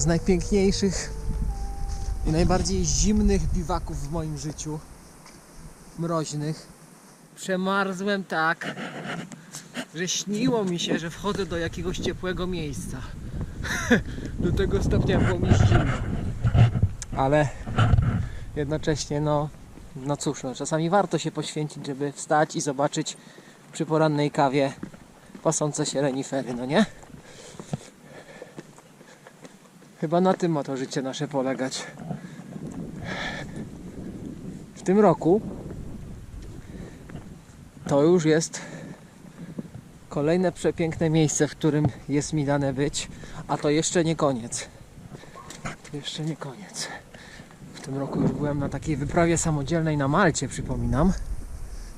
z najpiękniejszych i najbardziej zimnych biwaków w moim życiu. Mroźnych. Przemarzłem tak, że śniło mi się, że wchodzę do jakiegoś ciepłego miejsca. do tego stopnia było mi zimno. Ale jednocześnie, no, no cóż, no, czasami warto się poświęcić, żeby wstać i zobaczyć przy porannej kawie pasące się renifery, no nie? Chyba na tym ma to życie nasze polegać. W tym roku to już jest kolejne przepiękne miejsce, w którym jest mi dane być, a to jeszcze nie koniec. Jeszcze nie koniec. W tym roku już byłem na takiej wyprawie samodzielnej na Malcie, przypominam,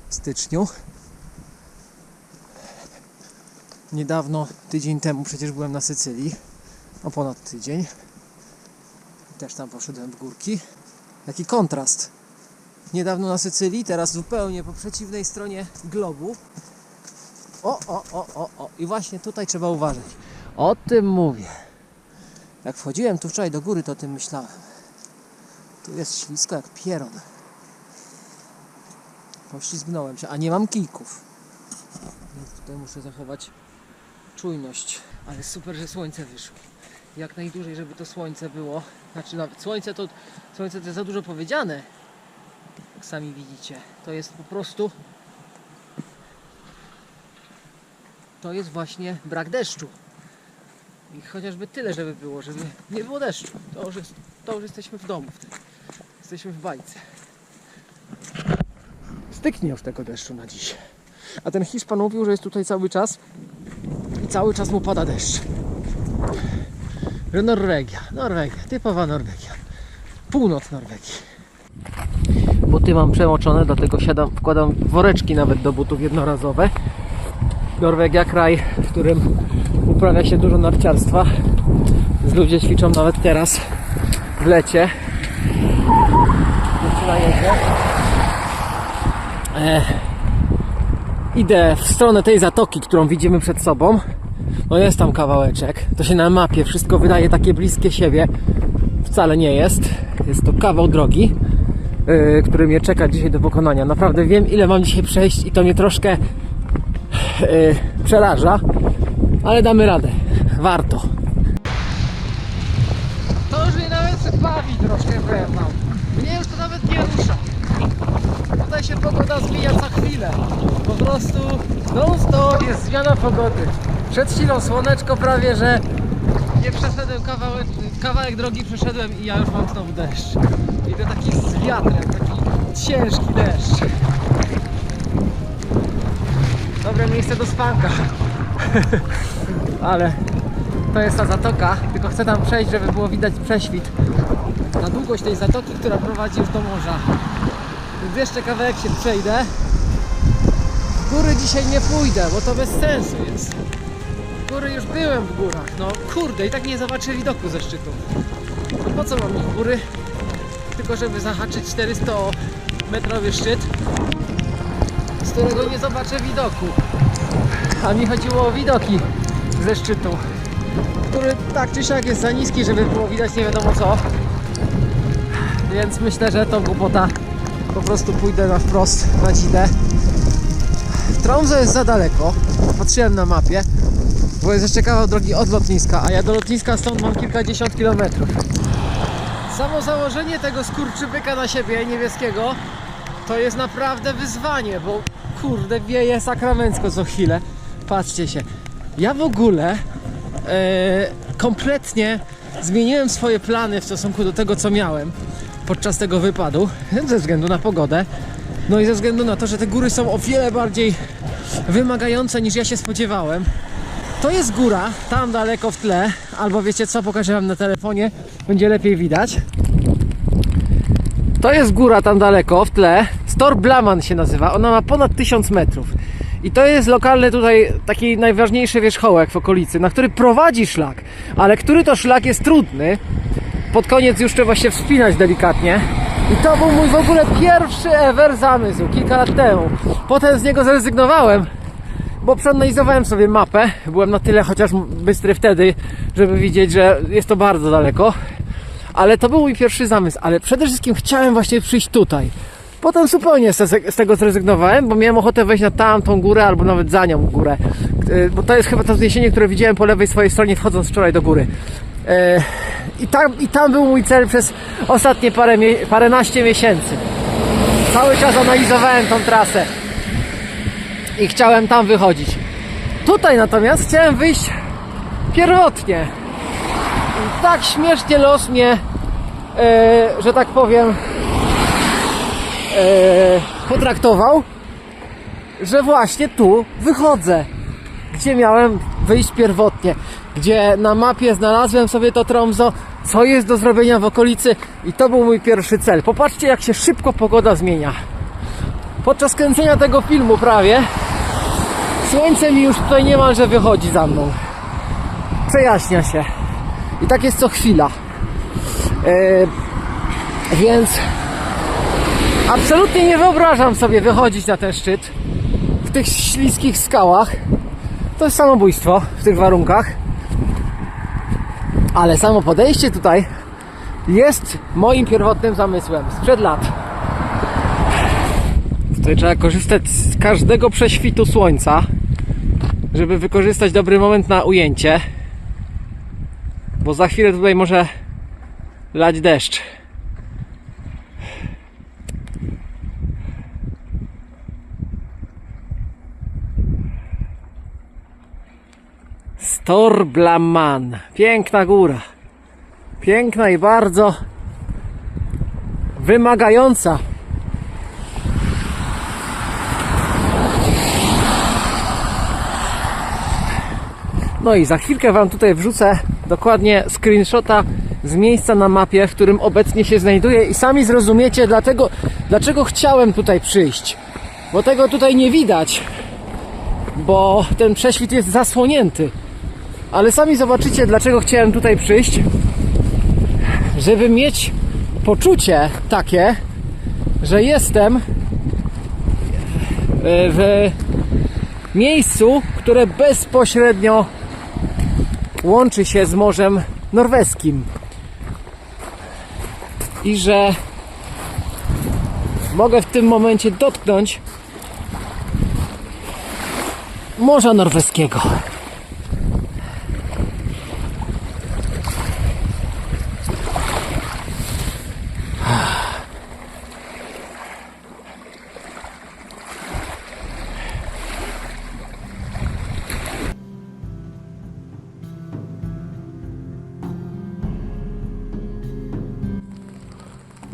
w styczniu. Niedawno, tydzień temu przecież byłem na Sycylii, o ponad tydzień. Też tam poszedłem w górki. Jaki kontrast. Niedawno na Sycylii, teraz zupełnie po przeciwnej stronie globu. O, o, o, o, o. I właśnie tutaj trzeba uważać. O tym mówię. Jak wchodziłem tu wczoraj do góry, to o tym myślałem. Tu jest ślisko jak pieron. Poślizgnąłem się, a nie mam kijków. Więc tutaj muszę zachować czujność. Ale super, że słońce wyszło. Jak najdłużej, żeby to słońce było. Znaczy nawet słońce to, słońce to jest za dużo powiedziane. Jak sami widzicie. To jest po prostu to jest właśnie brak deszczu. I chociażby tyle, żeby było, żeby nie było deszczu. To już, jest, to już jesteśmy w domu wtedy. Jesteśmy w bajce. Styknie już tego deszczu na dziś. A ten Hiszpan mówił, że jest tutaj cały czas i cały czas mu pada deszcz. Norwegia, Norwegia, typowa Norwegia. Północ Norwegii. Buty mam przemoczone, dlatego siadam, wkładam woreczki nawet do butów jednorazowe. Norwegia, kraj, w którym uprawia się dużo narciarstwa. Ludzie ćwiczą nawet teraz w lecie. Jedzie. E, idę w stronę tej zatoki, którą widzimy przed sobą. No jest tam kawałeczek. To się na mapie wszystko wydaje takie bliskie siebie. Wcale nie jest. Jest to kawał drogi, yy, który mnie czeka dzisiaj do pokonania. Naprawdę wiem, ile mam dzisiaj przejść i to mnie troszkę yy, przeraża, ale damy radę. Warto. To już mnie nawet bawi troszkę, powiem wam. Mnie już to nawet nie rusza. Tutaj się pogoda zmienia co chwilę. Po prostu non stop jest zmiana pogody. Przed chwilą słoneczko prawie, że nie przeszedłem kawałek, kawałek drogi przeszedłem i ja już mam znowu deszcz. I to taki z wiatrem, taki ciężki deszcz. Dobre miejsce do spanka. Ale to jest ta zatoka, tylko chcę tam przejść, żeby było widać prześwit na długość tej zatoki, która prowadzi już do morza. Więc jeszcze kawałek się przejdę. W góry dzisiaj nie pójdę, bo to bez sensu jest. Byłem w górach, no kurde, i tak nie zobaczę widoku ze szczytu. Po co mam w góry? Tylko żeby zahaczyć 400 metrowy szczyt, z którego nie zobaczę widoku. A mi chodziło o widoki ze szczytu, który tak czy siak jest za niski, żeby było widać nie wiadomo co. Więc myślę, że to głupota. Po prostu pójdę na wprost na dzidę. Tromso jest za daleko. Patrzyłem na mapie, bo jest jeszcze kawał drogi od lotniska, a ja do lotniska stąd mam kilkadziesiąt kilometrów. Samo założenie tego skurczybyka na siebie niebieskiego to jest naprawdę wyzwanie, bo kurde wieje sakramencko co chwilę. Patrzcie się. Ja w ogóle e, kompletnie zmieniłem swoje plany w stosunku do tego, co miałem podczas tego wypadu, ze względu na pogodę. No i ze względu na to, że te góry są o wiele bardziej wymagające niż ja się spodziewałem. To jest góra, tam daleko w tle, albo wiecie co, pokażę wam na telefonie, będzie lepiej widać. To jest góra tam daleko w tle, Stor Blaman się nazywa, ona ma ponad 1000 metrów. I to jest lokalny tutaj taki najważniejszy wierzchołek w okolicy, na który prowadzi szlak, ale który to szlak jest trudny. Pod koniec już trzeba się wspinać delikatnie. I to był mój w ogóle pierwszy ever zamysł, kilka lat temu. Potem z niego zrezygnowałem bo przeanalizowałem sobie mapę. Byłem na tyle chociaż bystry wtedy, żeby widzieć, że jest to bardzo daleko. Ale to był mój pierwszy zamysł. Ale przede wszystkim chciałem właśnie przyjść tutaj. Potem zupełnie z, tego zrezygnowałem, bo miałem ochotę wejść na tamtą górę albo nawet za nią górę. E, Bo to jest chyba to wzniesienie, które widziałem po lewej swojej stronie wchodząc wczoraj do góry. E, I tam, I tam był mój cel przez ostatnie parę, paręnaście miesięcy. Cały czas analizowałem tą trasę i chciałem tam wychodzić. Tutaj natomiast chciałem wyjść pierwotnie. I tak śmiesznie los mnie, e, że tak powiem, e, potraktował, że właśnie tu wychodzę, gdzie miałem wyjść pierwotnie, gdzie na mapie znalazłem sobie to Tromso, co jest do zrobienia w okolicy i to był mój pierwszy cel. Popatrzcie jak się szybko pogoda zmienia. Podczas kręcenia tego filmu prawie słońce mi już tutaj niemalże wychodzi za mną. Przejaśnia się. I tak jest co chwila. E, więc absolutnie nie wyobrażam sobie wychodzić na ten szczyt w tych śliskich skałach. To jest samobójstwo w tych warunkach. Ale samo podejście tutaj jest moim pierwotnym zamysłem sprzed lat. Tutaj trzeba korzystać z każdego prześwitu słońca, żeby wykorzystać dobry moment na ujęcie. Bo za chwilę tutaj może lać deszcz. Storblaman. Piękna góra. Piękna i bardzo wymagająca. No i za chwilkę Wam tutaj wrzucę dokładnie screenshota z miejsca na mapie, w którym obecnie się znajduję i sami zrozumiecie dlatego, dlaczego chciałem tutaj przyjść. Bo tego tutaj nie widać, bo ten prześwit jest zasłonięty. Ale sami zobaczycie, dlaczego chciałem tutaj przyjść, żeby mieć poczucie takie, że jestem e, w miejscu, które bezpośrednio łączy się z Morzem Norweskim. I że mogę w tym momencie dotknąć Morza Norweskiego.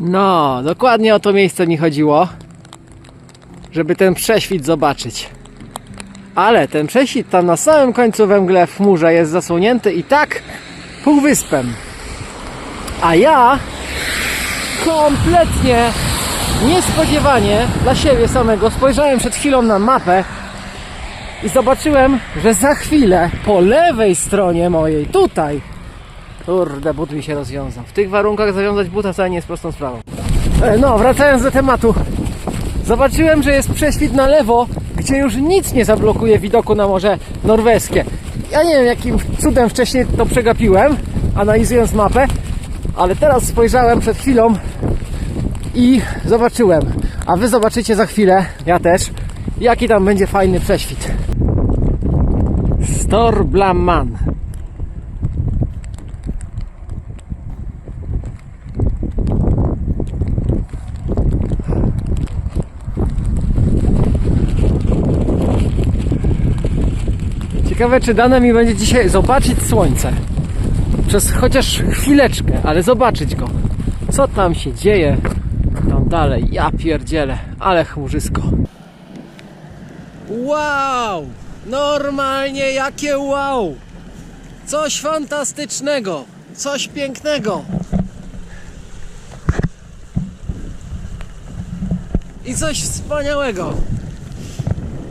No, dokładnie o to miejsce mi chodziło, żeby ten prześwit zobaczyć. Ale ten prześwit tam na samym końcu we mgle w chmurze jest zasłonięty i tak półwyspem. A ja kompletnie niespodziewanie dla siebie samego spojrzałem przed chwilą na mapę i zobaczyłem, że za chwilę po lewej stronie mojej, tutaj, Kurde, but mi się rozwiązał. W tych warunkach zawiązać buta wcale nie jest prostą sprawą. E, No, wracając do tematu. Zobaczyłem, że jest prześwit na lewo, gdzie już nic nie zablokuje widoku na Morze Norweskie. Ja nie wiem, jakim cudem wcześniej to przegapiłem, analizując mapę, ale teraz spojrzałem przed chwilą i zobaczyłem. A wy zobaczycie za chwilę, ja też, jaki tam będzie fajny prześwit. Storblaman. Ciekawe, czy dane mi będzie dzisiaj zobaczyć słońce. Przez chociaż chwileczkę, ale zobaczyć go. Co tam się dzieje tam dalej. Ja pierdzielę, ale chmurzysko. Wow! Normalnie jakie wow! Coś fantastycznego! Coś pięknego! I coś wspaniałego!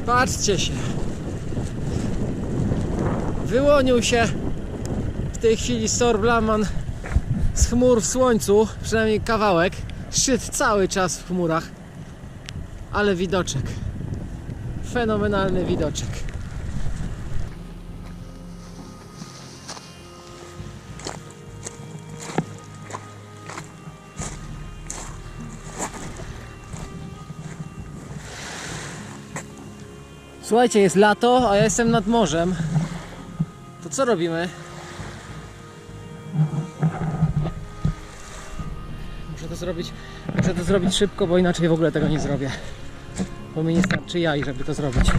Patrzcie się! wyłonił się w tej chwili Sorblaman z chmur w słońcu, przynajmniej kawałek. Szczyt cały czas w chmurach, ale widoczek. Fenomenalny widoczek. Słuchajcie, jest lato, a ja jestem nad morzem. To co robimy? Muszę to zrobić, muszę to zrobić szybko, bo inaczej w ogóle tego nie zrobię. Bo mi nie starczy jaj, żeby to zrobić.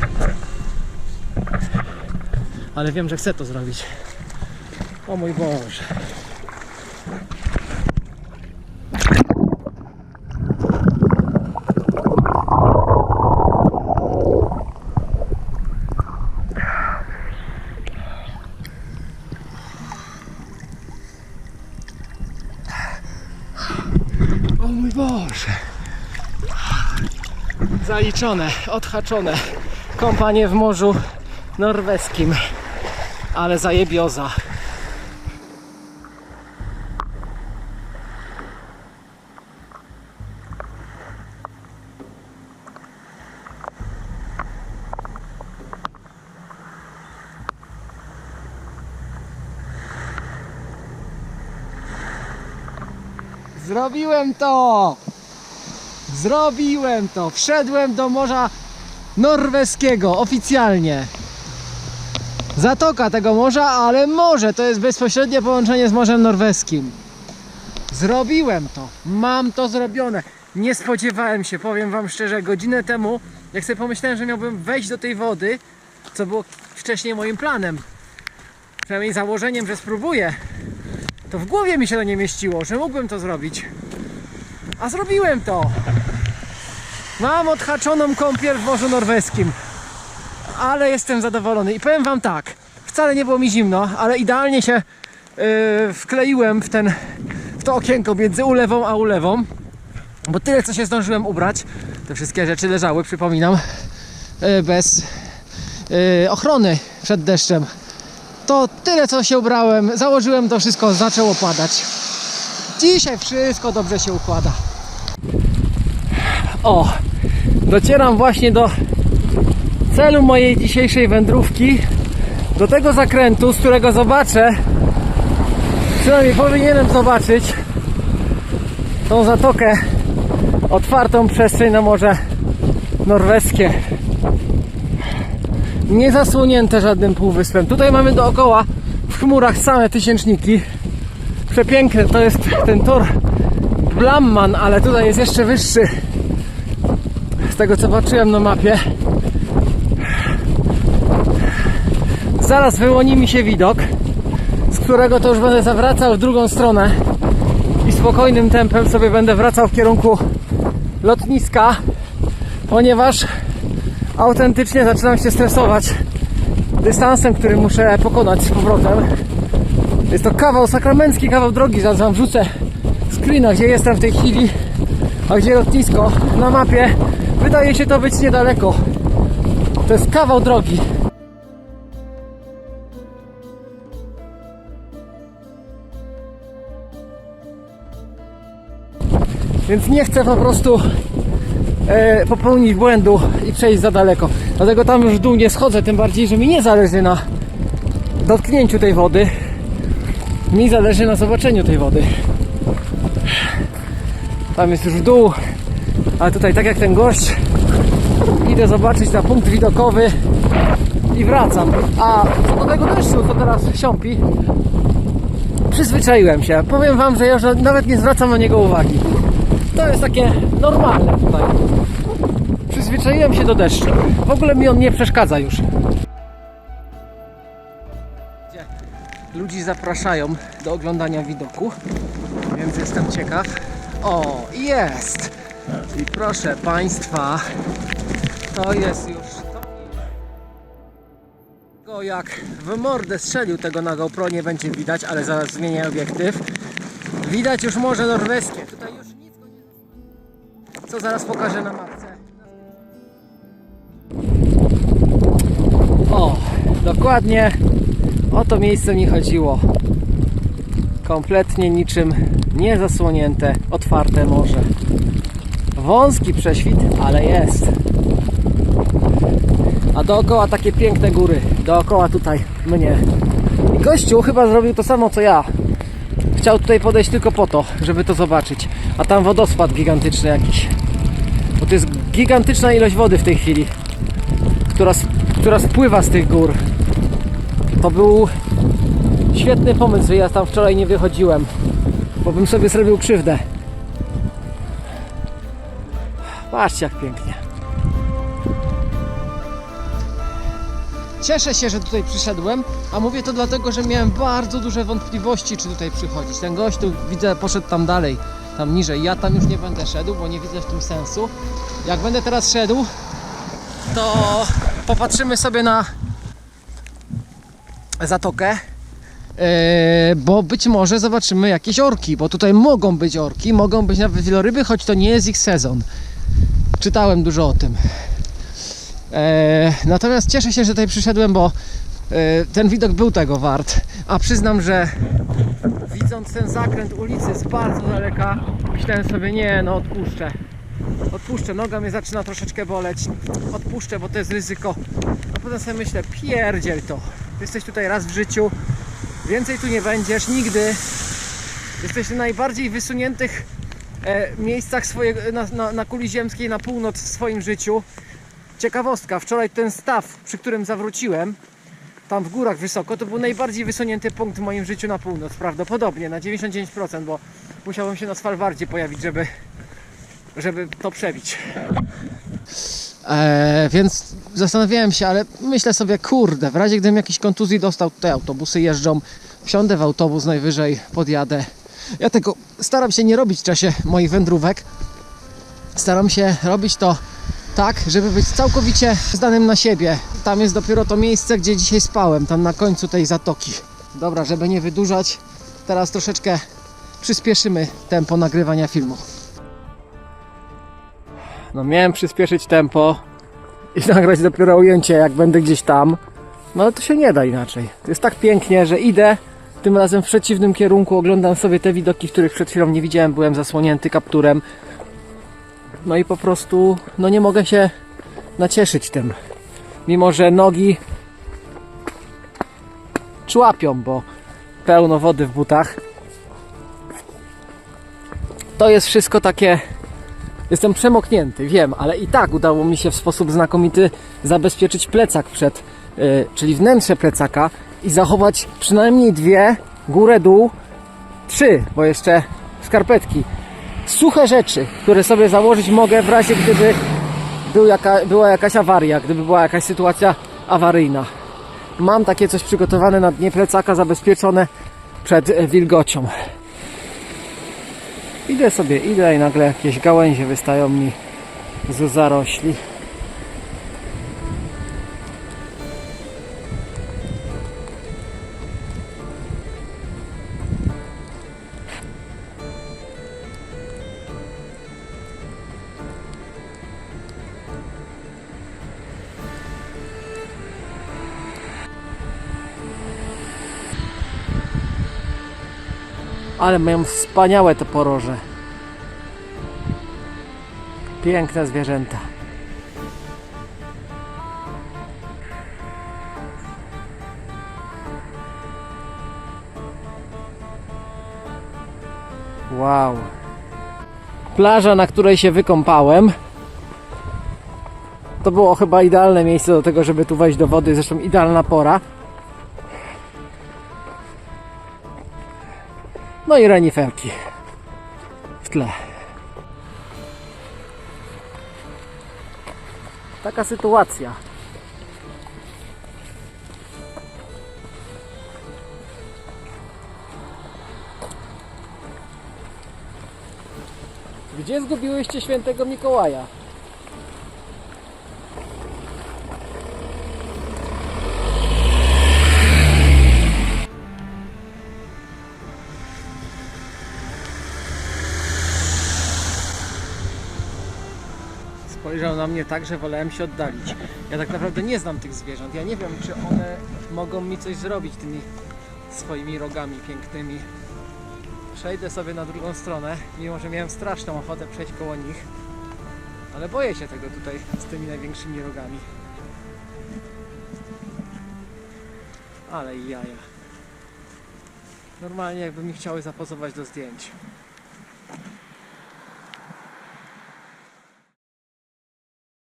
Ale wiem, że chcę to zrobić. O mój Boże. O mój Boże. Zaliczone, odhaczone. Kąpanie w morzu norweskim. Ale zajebioza. Zrobiłem to! Zrobiłem to! Wszedłem do Morza Norweskiego oficjalnie. Zatoka tego morza, ale morze to jest bezpośrednie połączenie z Morzem Norweskim. Zrobiłem to. Mam to zrobione. Nie spodziewałem się, powiem Wam szczerze, godzinę temu, jak sobie pomyślałem, że miałbym wejść do tej wody, co było wcześniej moim planem, przynajmniej założeniem, że spróbuję, to w głowie mi się to nie mieściło, że mógłbym to zrobić. A zrobiłem to! Mam odhaczoną kąpiel w Morzu Norweskim. Ale jestem zadowolony. I powiem Wam tak, wcale nie było mi zimno, ale idealnie się yy, wkleiłem w, ten, w to okienko między ulewą a ulewą. Bo tyle, co się zdążyłem ubrać, te wszystkie rzeczy leżały, przypominam, yy, bez yy, ochrony przed deszczem to tyle co się ubrałem, założyłem to wszystko, zaczęło padać. Dzisiaj wszystko dobrze się układa. O, docieram właśnie do celu mojej dzisiejszej wędrówki, do tego zakrętu, z którego zobaczę, przynajmniej powinienem zobaczyć tą zatokę, otwartą przestrzeń na Morze Norweskie nie zasłonięte żadnym półwyspem. Tutaj mamy dookoła w chmurach same tysięczniki. Przepiękne to jest ten tor Blamman, ale tutaj jest jeszcze wyższy. Tego co patrzyłem na mapie. Zaraz wyłoni mi się widok, z którego to już będę zawracał w drugą stronę i spokojnym tempem sobie będę wracał w kierunku lotniska, ponieważ autentycznie zaczynam się stresować dystansem, który muszę pokonać z powrotem. Jest to kawał, sakramencki kawał drogi, zaraz wam wrzucę screena, gdzie jestem w tej chwili, a gdzie lotnisko na mapie. Wydaje się to być niedaleko. To jest kawał drogi. Więc nie chcę po prostu e, popełnić błędu i przejść za daleko. Dlatego tam już w dół nie schodzę, tym bardziej, że mi nie zależy na dotknięciu tej wody. Mi zależy na zobaczeniu tej wody. Tam jest już w dół, ale tutaj tak jak ten gość idę zobaczyć na punkt widokowy i wracam. A co do tego deszczu, co teraz siąpi, przyzwyczaiłem się. Powiem wam, że już nawet nie zwracam na niego uwagi. To jest takie normalne tutaj. Przyzwyczaiłem się do deszczu. W ogóle mi on nie przeszkadza już. Ludzi zapraszają do oglądania widoku, więc jestem ciekaw. O, jest! I proszę Państwa, to jest już to. Jak w mordę strzelił tego na GoPro nie będzie widać, ale zaraz zmienię obiektyw. Widać już Morze Norweskie. Tutaj już nic go nie. Co zaraz pokażę na mapce. O, dokładnie o to miejsce mi chodziło. Kompletnie niczym niezasłonięte, otwarte morze. Wąski prześwit, ale jest. A dookoła takie piękne góry. Dookoła tutaj mnie. I gościu chyba zrobił to samo co ja. Chciał tutaj podejść tylko po to, żeby to zobaczyć. A tam wodospad gigantyczny jakiś. Bo to jest gigantyczna ilość wody w tej chwili. która, która spływa z tych gór. To był świetny pomysł, ja tam wczoraj nie wychodziłem, bo bym sobie zrobił krzywdę. Patrzcie jak pięknie. Cieszę się, że tutaj przyszedłem, a mówię to dlatego, że miałem bardzo duże wątpliwości, czy tutaj przychodzić. Ten gość tu widzę, poszedł tam dalej, tam niżej. Ja tam już nie będę szedł, bo nie widzę w tym sensu. Jak będę teraz szedł, to popatrzymy sobie na zatokę. Yy, bo być może zobaczymy jakieś orki, bo tutaj mogą być orki, mogą być nawet wieloryby, choć to nie jest ich sezon. Czytałem dużo o tym. E, natomiast cieszę się, że tutaj przyszedłem, bo e, ten widok był tego wart. A przyznam, że widząc ten zakręt ulicy z bardzo daleka, myślałem sobie, nie, no odpuszczę. Odpuszczę, noga mnie zaczyna troszeczkę boleć. Odpuszczę, bo to jest ryzyko. A potem sobie myślę, pierdziel to. Jesteś tutaj raz w życiu, więcej tu nie będziesz, nigdy. Jesteś w najbardziej wysuniętych miejscach swojego, na, na, na kuli ziemskiej, na północ w swoim życiu. Ciekawostka, wczoraj ten staw, przy którym zawróciłem, tam w górach wysoko, to był najbardziej wysunięty punkt w moim życiu na północ, prawdopodobnie, na 99%, bo musiałem się na Svalbardzie pojawić, żeby, żeby to przebić. Eee, więc zastanawiałem się, ale myślę sobie, kurde, w razie gdybym jakiejś kontuzji dostał, tutaj autobusy jeżdżą, wsiądę w autobus najwyżej, podjadę. Ja tego staram się nie robić w czasie moich wędrówek. Staram się robić to tak, żeby być całkowicie zdanym na siebie. Tam jest dopiero to miejsce, gdzie dzisiaj spałem, tam na końcu tej zatoki. Dobra, żeby nie wydłużać, teraz troszeczkę przyspieszymy tempo nagrywania filmu. No miałem przyspieszyć tempo i nagrać dopiero ujęcie, jak będę gdzieś tam. No ale to się nie da inaczej. To jest tak pięknie, że idę tym razem w przeciwnym kierunku, oglądam sobie te widoki, których przed chwilą nie widziałem, byłem zasłonięty kapturem. No i po prostu no nie mogę się nacieszyć tym. Mimo, że nogi człapią, bo pełno wody w butach. To jest wszystko takie. Jestem przemoknięty, wiem, ale i tak udało mi się w sposób znakomity zabezpieczyć plecak przed, yy, czyli wnętrze plecaka i zachować przynajmniej dwie, górę, dół, trzy, bo jeszcze skarpetki suche rzeczy, które sobie założyć mogę w razie gdyby był jaka, była jakaś awaria, gdyby była jakaś sytuacja awaryjna. Mam takie coś przygotowane na dnie plecaka, zabezpieczone przed wilgocią. Idę sobie, idę i nagle jakieś gałęzie wystają mi z zarośli. Ale mają wspaniałe te poroże. Piękne zwierzęta. Wow. Plaża, na której się wykąpałem. To było chyba idealne miejsce do tego, żeby tu wejść do wody. Zresztą idealna pora. No i reniferki w tle. Taka sytuacja. Gdzie zgubiłyście świętego Mikołaja? Spojrzał na mnie tak, że wolałem się oddalić. Ja tak naprawdę nie znam tych zwierząt. Ja nie wiem, czy one mogą mi coś zrobić tymi swoimi rogami pięknymi. Przejdę sobie na drugą stronę, mimo że miałem straszną ochotę przejść koło nich. Ale boję się tego tutaj z tymi największymi rogami. Ale jaja. Normalnie jakby mi chciały zapozować do zdjęć.